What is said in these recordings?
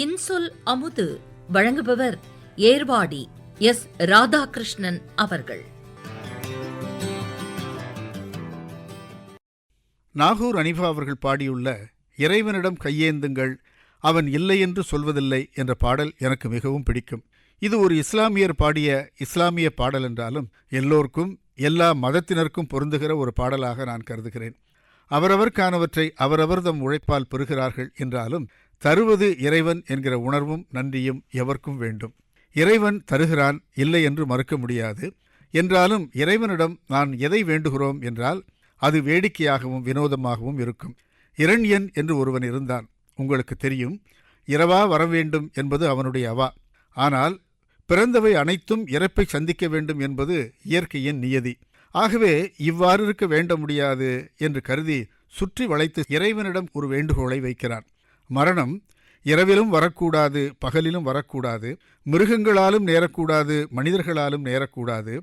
இன்சொல் அமுது வழங்குபவர் ஏர்வாடி எஸ் ராதாகிருஷ்ணன் அவர்கள். நாகூர் அனிபா அவர்கள் பாடியுள்ள இறைவனிடம் கையேந்துங்கள் அவன் இல்லை என்று சொல்வதில்லை என்ற பாடல் எனக்கு மிகவும் பிடிக்கும். இது ஒரு இஸ்லாமியர் பாடிய இஸ்லாமிய பாடல் என்றாலும் எல்லோருக்கும் எல்லா மதத்தினருக்கும் பொருந்துகிற ஒரு பாடலாக நான் கருதுகிறேன். அவரவர்க்கானவற்றை அவரவர்தம் உழைப்பால் பெறுகிறார்கள் என்றாலும் தருவது இறைவன் என்கிற உணர்வும் நன்றியும் எவர்க்கும் வேண்டும். இறைவன் தருகிறான் இல்லை என்று மறுக்க முடியாது. என்றாலும் இறைவனிடம் நான் எதை வேண்டுகிறோம் என்றால் அது வேடிக்கையாகவும் வினோதமாகவும் இருக்கும். இரண்யன் என்று ஒருவன் இருந்தான். உங்களுக்கு தெரியும் இரவா வர வேண்டும் என்பது அவனுடைய அவா. ஆனால் பிறந்தவை அனைத்தும் இறப்பை சந்திக்க வேண்டும் என்பது இயற்கையின் நியதி. ஆகவே இவ்வாறு இருக்க வேண்ட முடியாது என்று கருதி சுற்றி வளைத்து இறைவனிடம் ஒரு வேண்டுகோளை வைக்கிறான் மரணம் இரவிலும் வரக்கூடாது பகலிலும் வரக்கூடாது மிருகங்களாலும் நேரக்கூடாது மனிதர்களாலும் நேரக்கூடாது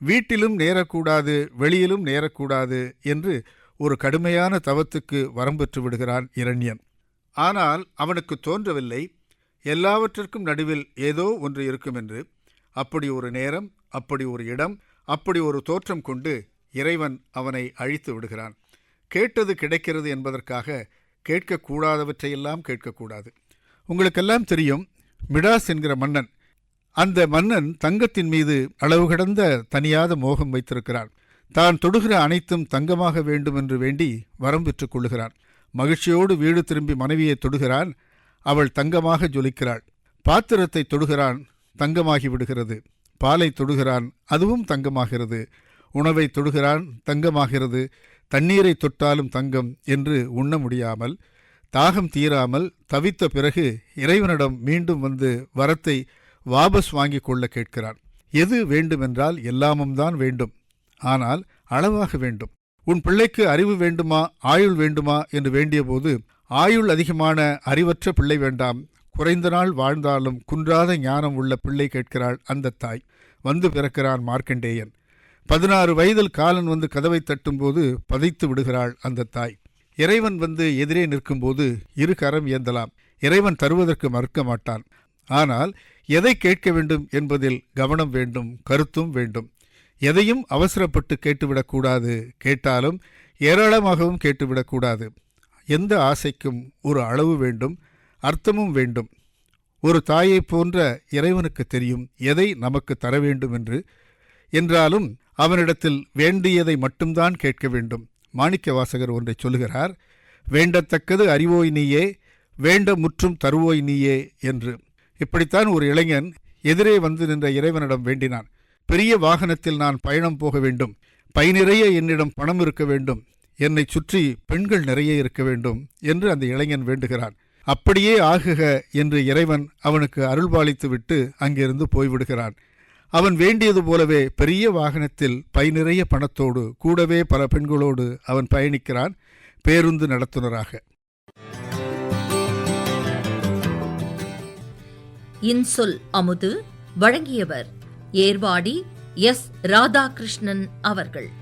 வீட்டிலும் நேரக்கூடாது வெளியிலும் நேரக்கூடாது என்று ஒரு கடுமையான தவத்துக்கு வரம்பெற்று விடுகிறான் இரண்யன். ஆனால் அவனுக்கு தோன்றவில்லை. எல்லாவற்றிற்கும் நடுவில் ஏதோ ஒன்று இருக்கும் என்று அப்படி ஒரு நேரம் அப்படி ஒரு இடம் அப்படி ஒரு தோற்றம் கொண்டு இறைவன் அவனை அழித்து விடுகிறான். கேட்டது கிடைக்கிறது என்பதற்காக கேட்கக்கூடாதவற்றையெல்லாம் கேட்கக்கூடாது. உங்களுக்கெல்லாம் தெரியும் மிடாஸ் என்கிற மன்னன் அந்த மன்னன் தங்கத்தின் மீது அளவு கடந்த தனியாத மோகம் வைத்திருக்கிறான். தான் தொடுகிற அனைத்தும் தங்கமாக வேண்டும் என்று வேண்டி வரம் பெற்றுக் கொள்ளுகிறான். மகிழ்ச்சியோடு வீடு திரும்பி மனைவியை தொடுகிறான். அவள் தங்கமாக ஜொலிக்கிறாள். பாத்திரத்தை தொடுகிறான். தங்கமாகி விடுகிறது. பாலை தொடுகிறான் அதுவும் தங்கமாகிறது. உணவை தொடுகிறான் தங்கமாகிறது. தண்ணீரை தொட்டாலும் தங்கம் என்று உண்ண முடியாமல் தாகம் தீராமல் தவித்த பிறகு இறைவனிடம் மீண்டும் வந்து வரத்தை வாபஸ் வாங்கிக் கொள்ள கேட்கிறான். எது வேண்டுமென்றால் எல்லாமும் தான் வேண்டும். ஆனால் அளவாக வேண்டும். உன் பிள்ளைக்கு அறிவு வேண்டுமா ஆயுள் வேண்டுமா என்று வேண்டியபோது ஆயுள் அதிகமான அறிவற்ற பிள்ளை வேண்டாம். குறைந்த நாள் வாழ்ந்தாலும் குன்றாத ஞானம் உள்ள பிள்ளை கேட்கிறாள் அந்த தாய். வந்து பிறக்கிறான் மார்க்கண்டேயன். பதினாறு வயதில் காலன் வந்து கதவை தட்டும்போது பதைத்து விடுகிறாள் அந்த தாய். இறைவன் வந்து எதிரே நிற்கும்போது இரு கரம் ஏந்தலாம். இறைவன் தருவதற்கு மறுக்க மாட்டான். ஆனால் எதை கேட்க வேண்டும் என்பதில் கவனம் வேண்டும் கருத்தும் வேண்டும். எதையும் அவசரப்பட்டு கேட்டுவிடக்கூடாது கேட்டாலும் ஏராளமாகவும் கேட்டுவிடக்கூடாது எந்த ஆசைக்கும் ஒரு அளவு வேண்டும் அர்த்தமும் வேண்டும். ஒரு தாயைப் போன்ற இறைவனுக்கு தெரியும் எதை நமக்கு தர வேண்டும் என்று. என்றாலும் அவனிடத்தில் வேண்டியதை மட்டும்தான் கேட்க வேண்டும். மாணிக்க வாசகர் ஒன்றை சொல்லுகிறார் வேண்டத்தக்கது அறிவோய் நீயே வேண்ட முற்றும் தருவோய் நீயே என்று. இப்படித்தான் ஒரு இளைஞன் எதிரே வந்து நின்ற இறைவனிடம் வேண்டினான். பெரிய வாகனத்தில் நான் பயணம் போக வேண்டும். பை நிறைய என்னிடம் பணம் இருக்க வேண்டும். என்னை சுற்றி பெண்கள் நிறைய இருக்க வேண்டும் என்று அந்த இளைஞன் வேண்டுகிறான். அப்படியே ஆகுக என்று இறைவன் அவனுக்கு அருள்பாலித்து விட்டு அங்கிருந்து போய்விடுகிறான். அவன் வேண்டியது போலவே பெரிய வாகனத்தில் பை நிறைய பணத்தோடு கூடவே பல பெண்களோடு அவன் பயணிக்கிறான். பேருந்து நடத்துனராக. இன்சொல் அமுது வழங்கியவர் ஏர்வாடி எஸ் ராதாகிருஷ்ணன் அவர்கள்.